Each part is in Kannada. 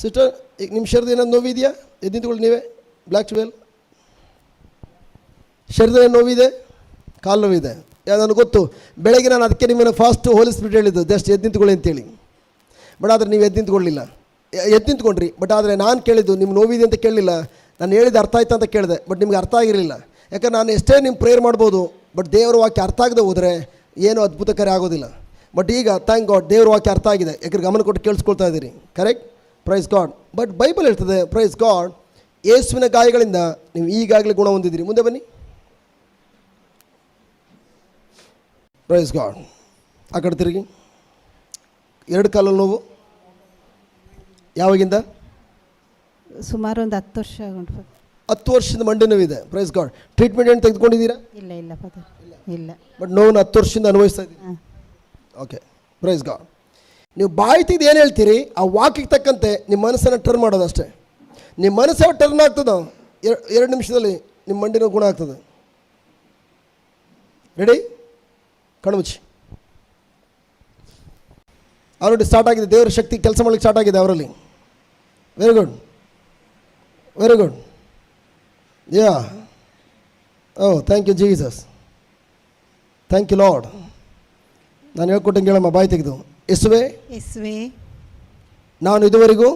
ಸಿಸ್ಟರ್ ಈಗ ನಿಮ್ಮ ಶರೀರದ ಏನಾದ್ರು ನೋವಿದೆಯಾ ಎದ್ದು ನಿಂತ್ಕೊಳ್ಳಿ ನೀವೇ ಬ್ಲ್ಯಾಕ್ ಟ್ವೆಲ್ ಶರೀರದ ನೋವಿದೆ ಕಾಲು ನೋವಿದೆ ನನಗೆ ಗೊತ್ತು, ಬೆಳಗ್ಗೆ ನಾನು ಅದಕ್ಕೆ ನಿಮ್ಮನ್ನು ಫಾಸ್ಟ್ ಹೋಲಿಸ್ಬಿಟ್ಟು ಹೇಳಿದ್ದು. ಜಸ್ಟ್ ಎದ್ದು ಅಂತೇಳಿ. ಬಟ್ ಆದರೆ ನೀವು ಎದ್ದು ನಿಂತ್ಕೊಳ್ಳಿಲ್ಲ. ಎದ್ದು ನಿಂತ್ಕೊಂಡ್ರಿ. ಬಟ್ ಆದರೆ ನಾನು ಕೇಳಿದ್ದು, ನಿಮ್ಮ ನೋವಿದೆ ಅಂತ ಕೇಳಲಿಲ್ಲ. ನಾನು ಹೇಳಿದ್ದು ಅರ್ಥ ಆಯ್ತಾ ಅಂತ ಕೇಳಿದೆ. ಬಟ್ ನಿಮ್ಗೆ ಅರ್ಥ ಆಗಿರಲಿಲ್ಲ. ಯಾಕಂದ್ರೆ ನಾನು ಎಷ್ಟೇ ನಿಮ್ಮ ಪ್ರೇಯರ್ ಮಾಡ್ಬೋದು ಬಟ್ ದೇವರ ವಾಕ್ಯ ಅರ್ಥ ಆಗದೆ ಹೋದರೆ ಏನೂ ಅದ್ಭುತಕರ ಆಗೋದಿಲ್ಲ. ಬಟ್ ಈಗ ಥ್ಯಾಂಕ್ ಗಾಡ್ ದೇವ್ರ ವಾಕ್ಯ ಅರ್ಥ ಆಗಿದೆ. ಯಾಕಂದ್ರೆ ಗಮನ ಕೊಟ್ಟು ಕೇಳಿಸ್ಕೊಳ್ತಾ ಇದ್ದೀರಿ. Correct praise God but Bible ಹೇಳ್ತದೆ ಪ್ರೈಸ್ ಗಾಡ್ ಯೇಸುವಿನ ಗಾಯಗಳಿಂದ ನೀವು ಈಗಾಗಲೇ ಗುಣ ಹೊಂದಿದ್ದೀರಿ. ಮುಂದೆ ಬನ್ನಿ. ಪ್ರೈಸ್ ಗಾಡ್ ಆ ಕಡೆ ತಿರುಗಿ. ಎರಡು ಕಾಲಲ್ಲಿ ನೋವು. ಯಾವಾಗಿಂದ? ಸುಮಾರು ಒಂದು ಹತ್ತು ವರ್ಷ ಉಂಟು ಹತ್ತು ವರ್ಷದ ಮಂಡಿ ನೋವಿದೆ. ಪ್ರೈಸ್ ಗಾಡ್ ಟ್ರೀಟ್ಮೆಂಟ್ ಏನು ತೆಗೆದುಕೊಂಡಿದ್ದೀರಾ? ಇಲ್ಲ ಇಲ್ಲ ಇಲ್ಲ. ಬಟ್ ನೋವನ್ನು ಹತ್ತು ವರ್ಷದಿಂದ ಅನುಭವಿಸ್ತಾ ಇದ್ದೀನಿ ಓಕೆ ಪ್ರೈಸ್ ಗಾಡ್ ನೀವು ಬಾಯಿ ತೆಗೆದು ಏನು ಹೇಳ್ತೀರಿ? ಆ ವಾಕಿಗೆ ತಕ್ಕಂತೆ ನಿಮ್ಮ ಮನಸ್ಸನ್ನು ಟರ್ನ್ ಮಾಡೋದು ಅಷ್ಟೇ ನಿಮ್ಮ ಮನಸ್ಸು ಟರ್ನ್ ಆಗ್ತದೋ. ಎರ- ಎರಡು ನಿಮಿಷದಲ್ಲಿ ನಿಮ್ಮ ಮಂಡಿನ ಗುಣ ಆಗ್ತದೆ. ರೆಡಿ ಕಣ್ಮುಚ್ಚಿ. ಆಲ್ರೆಡಿ ಸ್ಟಾರ್ಟ್ ಆಗಿದೆ. ದೇವರ ಶಕ್ತಿ ಕೆಲಸ ಮಾಡಲಿಕ್ಕೆ ಸ್ಟಾರ್ಟ್ ಆಗಿದೆ ಅವರಲ್ಲಿ. Very good very good yeah oh thank you Jesus thank you Lord ನಾನು ಹೇಳ್ಕೊಟ್ಟಂಗೆ ಹೇಳಮ್ಮ, ಬಾಯಿ ತೆಗೆದು. ಯೇಸುವೆ ಯೇಸುವೆ ನಾನು ಇದುವರೆಗೂ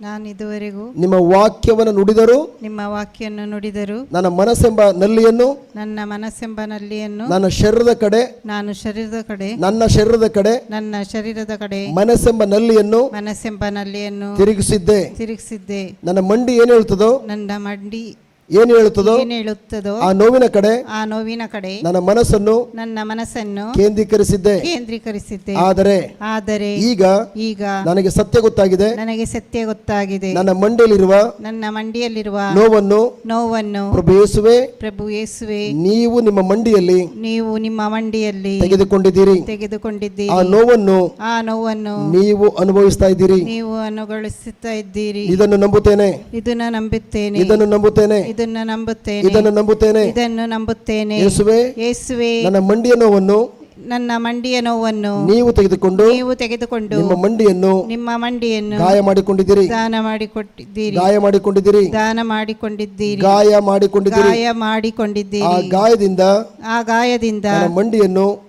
ನಾನು ಇದುವರೆಗೂ ನಿಮ್ಮ ವಾಕ್ಯವನ್ನು ನುಡಿದರು ನಿಮ್ಮ ವಾಕ್ಯವನ್ನು ನುಡಿದರು ನನ್ನ ಮನಸ್ಸೆಂಬ ನಲ್ಲಿಯನ್ನು ನನ್ನ ಮನಸ್ಸೆಂಬ ನಲ್ಲಿಯನ್ನು ನನ್ನ ಶರೀರದ ಕಡೆ ನಾನು ಶರೀರದ ಕಡೆ ನನ್ನ ಶರೀರದ ಕಡೆ ನನ್ನ ಶರೀರದ ಕಡೆ ಮನಸ್ಸೆಂಬ ನಲ್ಲಿಯನ್ನು ಮನಸ್ಸೆಂಬ ನಲ್ಲಿಯನ್ನು ತಿರುಗಿಸಿದ್ದೆ. ತಿರುಗಿಸಿದ್ದೆ. ನನ್ನ ಮಂಡಿ ಏನು ಹೇಳ್ತದೋ ನನ್ನ ಮಂಡಿ ಏನು ಹೇಳುತ್ತದೋ? ಏನು ಹೇಳುತ್ತದೋ? ಆ ನೋವಿನ ಕಡೆ ಆ ನೋವಿನ ಕಡೆ ನನ್ನ ಮನಸ್ಸನ್ನು ನನ್ನ ಮನಸ್ಸನ್ನು ಕೇಂದ್ರೀಕರಿಸಿದ್ದೆ. ಕೇಂದ್ರೀಕರಿಸಿದ್ದೆ. ಆದರೆ ಆದರೆ ಈಗ ಈಗ ನನಗೆ ಸತ್ಯ ಗೊತ್ತಾಗಿದೆ. ನನಗೆ ಸತ್ಯ ಗೊತ್ತಾಗಿದೆ. ನನ್ನ ಮಂಡಿಯಲ್ಲಿರುವ ನನ್ನ ಮಂಡಿಯಲ್ಲಿರುವ ನೋವನ್ನು ನೋವನ್ನು ಪ್ರಭು ಯೇಸುವೆ ಪ್ರಭು ಯೇಸುವೆ ನೀವು ನಿಮ್ಮ ಮಂಡಿಯಲ್ಲಿ ನೀವು ನಿಮ್ಮ ಮಂಡಿಯಲ್ಲಿ ತೆಗೆದುಕೊಂಡಿದ್ದೀರಿ. ತೆಗೆದುಕೊಂಡಿದ್ದೀರಿ. ಆ ನೋವನ್ನು ಆ ನೋವನ್ನು ನೀವು ಅನುಭವಿಸ್ತಾ ಇದ್ದೀರಿ. ನೀವು ಅನುಗೊಳಿಸುತ್ತಾ ಇದ್ದೀರಿ. ಇದನ್ನು ನಂಬುತ್ತೇನೆ. ಇದನ್ನು ನಂಬುತ್ತೇನೆ. ಇದನ್ನು ನಂಬುತ್ತೇನೆ. ಇದನ್ನ ನಂಬುತ್ತೇನೆ. ಇದನ್ನು ನಂಬುತ್ತೇನೆ. ಇದನ್ನು ನಂಬುತ್ತೇನೆ. ಯೇಸುವೆ ಯೇಸುವೆ ನನ್ನ ಮಂಡಿಯ ನೋವನ್ನು ನನ್ನ ಮಂಡಿಯ ನೋವನ್ನು ನೀವು ತೆಗೆದುಕೊಂಡು ನೀವು ತೆಗೆದುಕೊಂಡು ನಿಮ್ಮ ಮಂಡಿಯನ್ನು ನಿಮ್ಮ ಮಂಡಿಯನ್ನು ಗಾಯ ಮಾಡಿಕೊಂಡಿದ್ದೀರಿ. ದಾನ ಮಾಡಿಕೊಟ್ಟಿದ್ದೀರಿ. ಗಾಯ ಮಾಡಿಕೊಂಡಿದ್ದೀರಿ. ದಾನ ಮಾಡಿಕೊಂಡಿದ್ದೀರಿ. ಗಾಯ ಮಾಡಿಕೊಂಡಿದ್ದೀರಿ. ಗಾಯ ಮಾಡಿಕೊಂಡಿದ್ದೀರಿ. ಆ ಗಾಯದಿಂದ ಆ ಗಾಯದಿಂದ ನನ್ನ ಮಂಡಿಯನ್ನು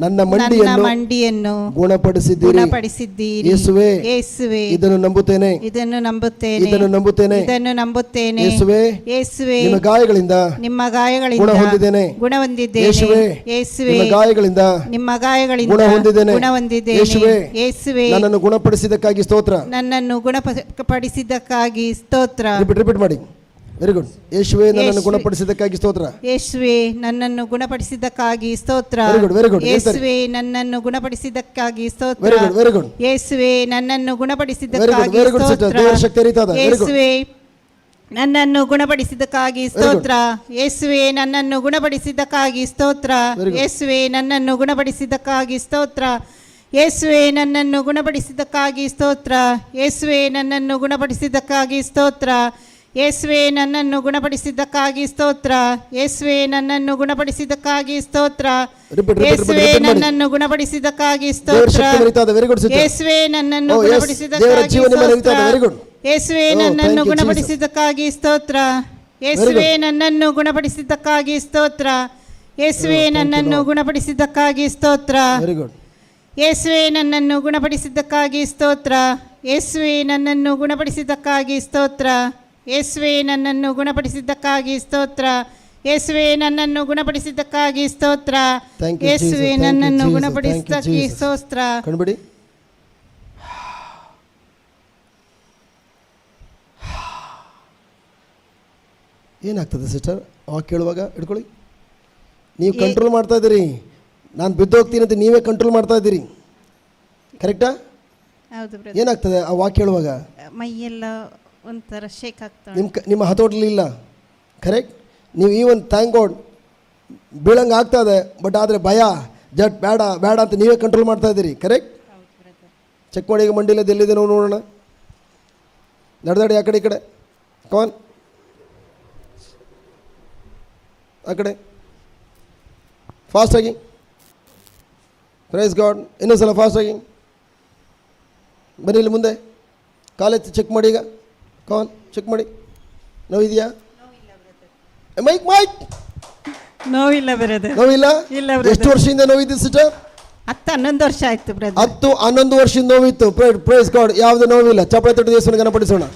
ನನ್ನ ಮಂಡಿಯನ್ನು ಮಂಡಿಯನ್ನು ಗುಣಪಡಿಸಿದ್ದೀರಿ. ಗುಣಪಡಿಸಿದ್ದೀರಿ. ಯೇಸುವೆ ಯೇಸುವೆ ಇದನ್ನು ನಂಬುತ್ತೇನೆ. ಇದನ್ನು ನಂಬುತ್ತೇನೆ. ಇದನ್ನು ನಂಬುತ್ತೇನೆ. ಇದನ್ನು ನಂಬುತ್ತೇನೆ. ಯೇಸುವೆ ಯೇಸುವೆ ನಿಮ್ಮ ಗಾಯಗಳಿಂದ ನಿಮ್ಮ ಗುಣ ಗಾಯಗಳಿಂದ ಹೊಂದಿದ್ದೇನೆ. ಗುಣ ಹೊಂದಿದ್ದೇನೆ. ಯೇಸುವೆ ಯೇಸುವೆ ನಿಮ್ಮ ಗಾಯಗಳಿಂದ ನಿಮ್ಮ ಗಾಯಗಳಿಂದ ಗುಣ ಹೊಂದಿದ್ದೇನೆ. ಗುಣ ಹೊಂದಿದ್ದೇನೆ. ಯೇಸುವೆ ಯೇಸುವೆ ನನ್ನನ್ನು ಗುಣಪಡಿಸಿದ್ದಕ್ಕಾಗಿ ಸ್ತೋತ್ರ. ನನ್ನನ್ನು ಗುಣಪಡಿಸಿದ್ದಕ್ಕಾಗಿ ಸ್ತೋತ್ರ. ರಿಪೀಟ್ ರಿಪೀಟ್ ಮಾಡಿ. ವೆರಿ ಗುಡ್ ಯೇಸುವೆ ನನ್ನನ್ನು. ಗುಣಪಡಿಸಿದ್ದಕ್ಕಾಗಿ ಸ್ತೋತ್ರ. ಯೇಸುವೆ ನನ್ನನ್ನು ಗುಣಪಡಿಸಿದ್ದಕ್ಕಾಗಿ ಸ್ತೋತ್ರ. ವೆರಿ ಗುಡ್ ವೆರಿ ಗುಡ್ ಯೇಶುವೆ ಯೇಸುವೆ ನನ್ನನ್ನು ಗುಣಪಡಿಸಿದ್ದಕ್ಕಾಗಿ ಸ್ತೋತ್ರ. ವೆರಿ ಗುಡ್ ವೆರಿ ಗುಡ್ ಯೇಸುವೆ ನನ್ನನ್ನು ಗುಣಪಡಿಸಿದ್ದಕ್ಕಾಗಿ ವೆರಿ ಗುಡ್ ಸಿಸ್ಟರ್ ದೇವರ ಸ್ತೋತ್ರ. ಶಕ್ತಿ ಯೇಸುವೆ ನನ್ನನ್ನು ಗುಣಪಡಿಸಿದ್ದಕ್ಕಾಗಿ ಸ್ತೋತ್ರ. ಯೇಸುವೆ ನನ್ನನ್ನು ಗುಣಪಡಿಸಿದ್ದಕ್ಕಾಗಿ ಸ್ತೋತ್ರ. ಯೇಸುವೆ ನನ್ನನ್ನು ಗುಣಪಡಿಸಿದ್ದಕ್ಕಾಗಿ ಸ್ತೋತ್ರ. ಯೇಸುವೆ ನನ್ನನ್ನು ಗುಣಪಡಿಸಿದ್ದಕ್ಕಾಗಿ ಸ್ತೋತ್ರ. ಯೇಸುವೆ ನನ್ನನ್ನು ಗುಣಪಡಿಸಿದ್ದಕ್ಕಾಗಿ ಸ್ತೋತ್ರ. ಯೇಸುವೆ ನನ್ನನ್ನು ಗುಣಪಡಿಸಿದ್ದಕ್ಕಾಗಿ ಸ್ತೋತ್ರ. ಯೇಸುವೆ ನನ್ನನ್ನು ಗುಣಪಡಿಸಿದ್ದಕ್ಕಾಗಿ ಸ್ತೋತ್ರ. ಯೇಸುವೆ repeat ಮಾಡಿ. ನನ್ನನ್ನು ಗುಣಪಡಿಸಿದ್ದಕ್ಕಾಗಿ ಸ್ತೋತ್ರ. ಯೇಸುವೆ ನನ್ನನ್ನು Oh. ದೇವರ ಗುಣಪಡಿಸಿದ್ದಕ್ಕಾಗಿ. ಸ್ತೋತ್ರ. ಯೇಸುವೆ Oh, ನನ್ನನ್ನು ಗುಣಪಡಿಸಿದ್ದಕ್ಕಾಗಿ ಸ್ತೋತ್ರ. ಯೇಸುವೆ ನನ್ನನ್ನು ಗುಣಪಡಿಸಿದ್ದಕ್ಕಾಗಿ ಸ್ತೋತ್ರ. ಯೇಸುವೆ ನನ್ನನ್ನು ಗುಣಪಡಿಸಿದ್ದಕ್ಕಾಗಿ ಸ್ತೋತ್ರ. ಯೇಸುವೆ ನನ್ನನ್ನು ಗುಣಪಡಿಸಿದ್ದಕ್ಕಾಗಿ ಸ್ತೋತ್ರ. ಯೇಸುವೆ ನನ್ನನ್ನು ಗುಣಪಡಿಸಿದ್ದಕ್ಕಾಗಿ ಸ್ತೋತ್ರ. ಯೇಸುವೆ ನನ್ನನ್ನು ಗುಣಪಡಿಸಿದ್ದಕ್ಕಾಗಿ ಸ್ತೋತ್ರ. ಯೇಸುವೆ ನನ್ನನ್ನು ಗುಣಪಡಿಸಿದ್ದಕ್ಕಾಗಿ ಸ್ತೋತ್ರ. ಯೇಸುವೆ ನನ್ನನ್ನು ಗುಣಪಡಿಸಿದ್ದಕ್ಕಾಗಿ ಗುಣಪಡಿಸಿದ್ದಕ್ಕೆ. ಸ್ತೋತ್ರ. ಕಣ್ಬಿಡಿ. ಏನಾಗ್ತದೆ ಸಿಸ್ಟರ್? ಅವಾಗ ಕೇಳುವಾಗ ಹಿಡ್ಕೊಳ್ಳಿ. ನೀವು ಕಂಟ್ರೋಲ್ ಮಾಡ್ತಾ ಇದ್ದೀರಿ. ನಾನು ಬಿದ್ದೋಗ್ತೀನಿ ಅಂತ ನೀವೇ ಕಂಟ್ರೋಲ್ ಮಾಡ್ತಾ ಇದ್ದೀರಿ. ಕರೆಕ್ಟಾ ಏನಾಗ್ತದೆ ಆ ವಾಕ್ ಹೇಳುವಾಗ ಮೈಯೆಲ್ಲ ಒಂಥರ ಶೇಕ್ ಆಗ್ತಾ ನಿಮ್ಮ ನಿಮ್ಮ ಹತೋಟಲ್ಲಿ ಇಲ್ಲ. ಕರೆಕ್ಟ್ ನೀವು ಈವನ್ ಥ್ಯಾಂಕ್ ಗಾಡ್ ಬೀಳಂಗೆ ಆಗ್ತಾ ಇದೆ ಬಟ್ ಆದರೆ ಭಯ ಜಟ್ ಬೇಡ ಬೇಡ ಅಂತ ನೀವೇ ಕಂಟ್ರೋಲ್ ಮಾಡ್ತಾ ಇದ್ದೀರಿ. ಕರೆಕ್ಟ್ ಚೆಕ್ ಮಾಡಿ ಈಗ ಮಂಡಿಲ್ಲದ ಎಲ್ಲಿದೆ ನಾವು ನೋಡೋಣ. ನಡೆದಾಡಿ ಆ ಕಡೆ ಈ ಕಡೆ. ಕಾನ್ ಆ ಕಡೆ. ಫಾಸ್ಟಾಗಿ ಪ್ರೈಸ್ ಗಾಡ್ ಇನ್ನೊಂದು ಸಲ ಫಾಸ್ಟಾಗಿ ಬನ್ನಿ ಇಲ್ಲಿ ಮುಂದೆ. ಕಾಲೇಜ್ ಚೆಕ್ ಮಾಡಿ ಈಗ. ಕಾಲ್ ಚೆಕ್ ಮಾಡಿ ನೋವಿದೆಯಾ ಮೈಕ್ ಮೈಕ್ ನೋವಿಲ್ಲ ಬ್ರದರ್ ನೋವಿಲ್ಲ ಇಲ್ಲ brother. ಎಷ್ಟು ವರ್ಷದಿಂದ ನೋವಿದ್ದು ಸಿಸ್ಟರ್ ಹತ್ತು ಹನ್ನೊಂದು ವರ್ಷ ಆಯ್ತು ಬ್ರದರ್ ಹತ್ತು ಹನ್ನೊಂದು ವರ್ಷದಿಂದ ನೋವಿತ್ತು ಪ್ರೈಸ್ ಗಾಡ್ ಯಾವುದು ನೋವಿಲ್ಲ ಚಪ್ಪಳೆ ತೊಟ್ಟು ದೇವಸ್ಥಾನ ಗಣಪಡಿಸೋಣ